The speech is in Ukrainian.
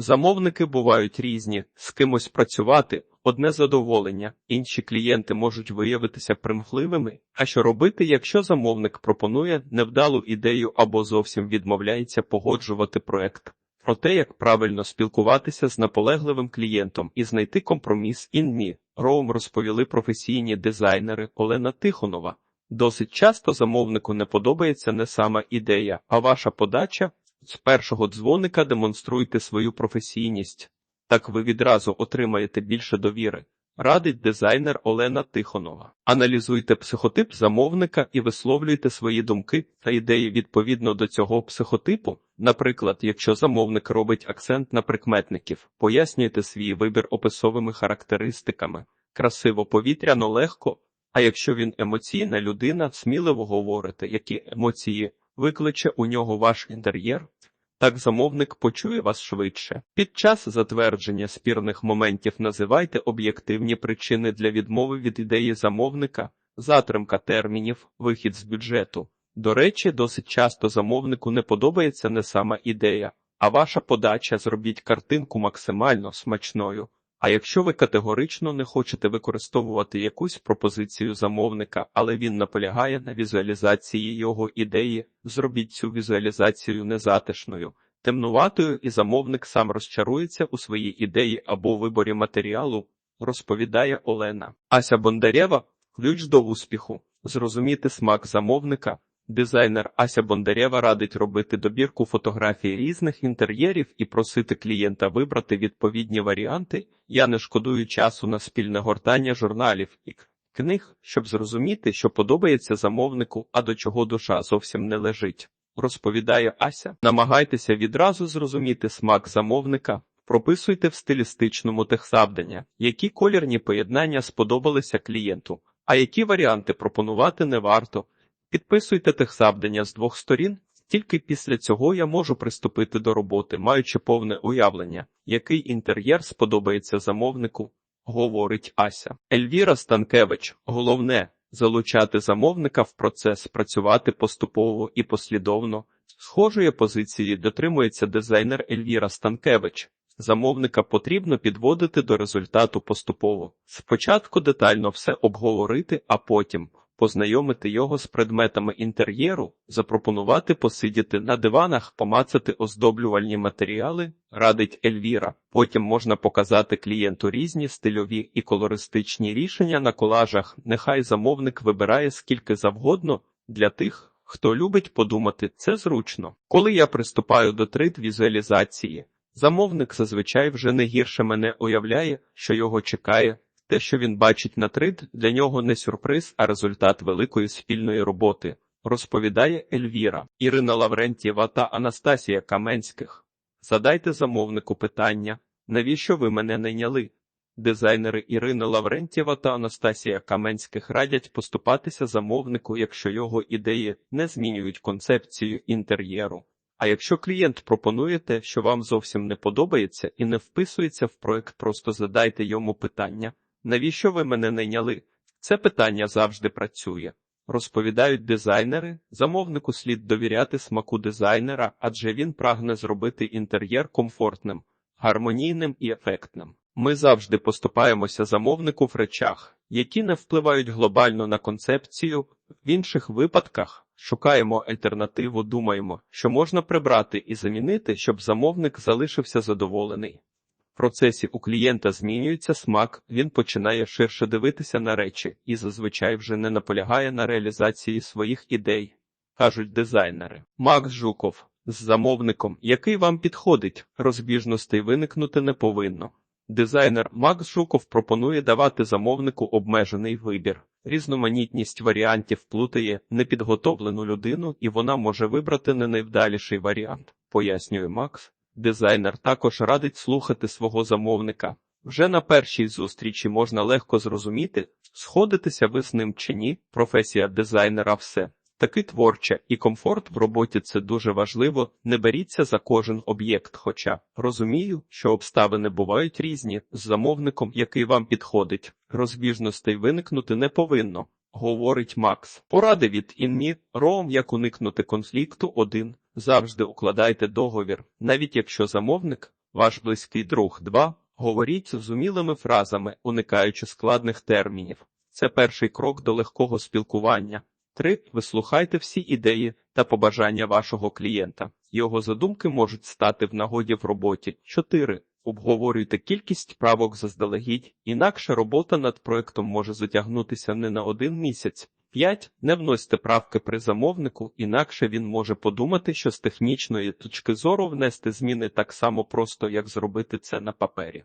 Замовники бувають різні, з кимось працювати одне задоволення, інші клієнти можуть виявитися примхливими. А що робити, якщо замовник пропонує невдалу ідею або зовсім відмовляється погоджувати проект? Про те, як правильно спілкуватися з наполегливим клієнтом і знайти компроміс інмі, Роум розповіли професійні дизайнери Олена Тихонова. Досить часто замовнику не подобається не сама ідея, а ваша подача. З першого дзвоника демонструйте свою професійність. Так ви відразу отримаєте більше довіри. Радить дизайнер Олена Тихонова. Аналізуйте психотип замовника і висловлюйте свої думки та ідеї відповідно до цього психотипу. Наприклад, якщо замовник робить акцент на прикметників, пояснюйте свій вибір описовими характеристиками. Красиво повітряно легко. А якщо він емоційна людина, сміливо говорите, які емоції викличе у нього ваш інтер'єр. Так замовник почує вас швидше. Під час затвердження спірних моментів називайте об'єктивні причини для відмови від ідеї замовника, затримка термінів, вихід з бюджету. До речі, досить часто замовнику не подобається не сама ідея, а ваша подача зробіть картинку максимально смачною. А якщо ви категорично не хочете використовувати якусь пропозицію замовника, але він наполягає на візуалізації його ідеї, зробіть цю візуалізацію незатишною, темнуватою, і замовник сам розчарується у своїй ідеї або виборі матеріалу, розповідає Олена. Ася Бондарєва ключ до успіху. Зрозуміти смак замовника. Дизайнер Ася Бондарєва радить робити добірку фотографій різних інтер'єрів і просити клієнта вибрати відповідні варіанти. Я не шкодую часу на спільне гортання журналів і книг, щоб зрозуміти, що подобається замовнику, а до чого душа зовсім не лежить. Розповідає Ася. Намагайтеся відразу зрозуміти смак замовника. Прописуйте в стилістичному техзавдання, які колірні поєднання сподобалися клієнту, а які варіанти пропонувати не варто. Підписуйте техзавдання з двох сторін. Тільки після цього я можу приступити до роботи, маючи повне уявлення, який інтер'єр сподобається замовнику, говорить Ася. Ельвіра Станкевич. Головне залучати замовника в процес, працювати поступово і послідовно. Схожої позиції дотримується дизайнер Ельвіра Станкевич. Замовника потрібно підводити до результату поступово. Спочатку детально все обговорити, а потім познайомити його з предметами інтер'єру, запропонувати посидіти на диванах, помацати оздоблювальні матеріали, радить Ельвіра. Потім можна показати клієнту різні стильові і колористичні рішення на колажах. Нехай замовник вибирає скільки завгодно для тих, хто любить подумати, це зручно. Коли я приступаю до трид візуалізації, замовник зазвичай вже не гірше мене уявляє, що його чекає. Те, що він бачить на трид, для нього не сюрприз, а результат великої спільної роботи, розповідає Ельвіра, Ірина Лаврентьєва та Анастасія Каменських. Задайте замовнику питання, навіщо ви мене найняли? Дизайнери Ірина Лаврентьєва та Анастасія Каменських радять поступатися замовнику, якщо його ідеї не змінюють концепцію інтер'єру. А якщо клієнт пропонує те, що вам зовсім не подобається і не вписується в проект, просто задайте йому питання. Навіщо ви мене найняли? Це питання завжди працює. Розповідають дизайнери, замовнику слід довіряти смаку дизайнера, адже він прагне зробити інтер'єр комфортним, гармонійним і ефектним. Ми завжди поступаємося замовнику в речах, які не впливають глобально на концепцію, в інших випадках шукаємо альтернативу, думаємо, що можна прибрати і замінити, щоб замовник залишився задоволений. Процесі у клієнта змінюється смак, він починає ширше дивитися на речі і зазвичай вже не наполягає на реалізації своїх ідей, кажуть дизайнери. Макс Жуков з замовником, який вам підходить, розбіжностей виникнути не повинно. Дизайнер Макс Жуков пропонує давати замовнику обмежений вибір. Різноманітність варіантів плутає непідготовлену людину, і вона може вибрати не найвдаліший варіант, пояснює Макс. Дизайнер також радить слухати свого замовника. Вже на першій зустрічі можна легко зрозуміти, сходитеся ви з ним чи ні. Професія дизайнера все. Таки творча і комфорт в роботі це дуже важливо. Не беріться за кожен об'єкт, хоча розумію, що обставини бувають різні з замовником, який вам підходить. Розбіжностей виникнути не повинно, говорить Макс. Поради від Інмі Ром, як уникнути конфлікту. Один завжди укладайте договір, навіть якщо замовник Ваш близький друг 2. Говоріть зрозумілими фразами, уникаючи складних термінів. Це перший крок до легкого спілкування. 3. Вислухайте всі ідеї та побажання вашого клієнта. Його задумки можуть стати в нагоді в роботі. 4. Обговорюйте кількість правок заздалегідь, інакше робота над проектом може затягнутися не на один місяць. 5. Не вносьте правки при замовнику, інакше він може подумати, що з технічної точки зору внести зміни так само просто, як зробити це на папері.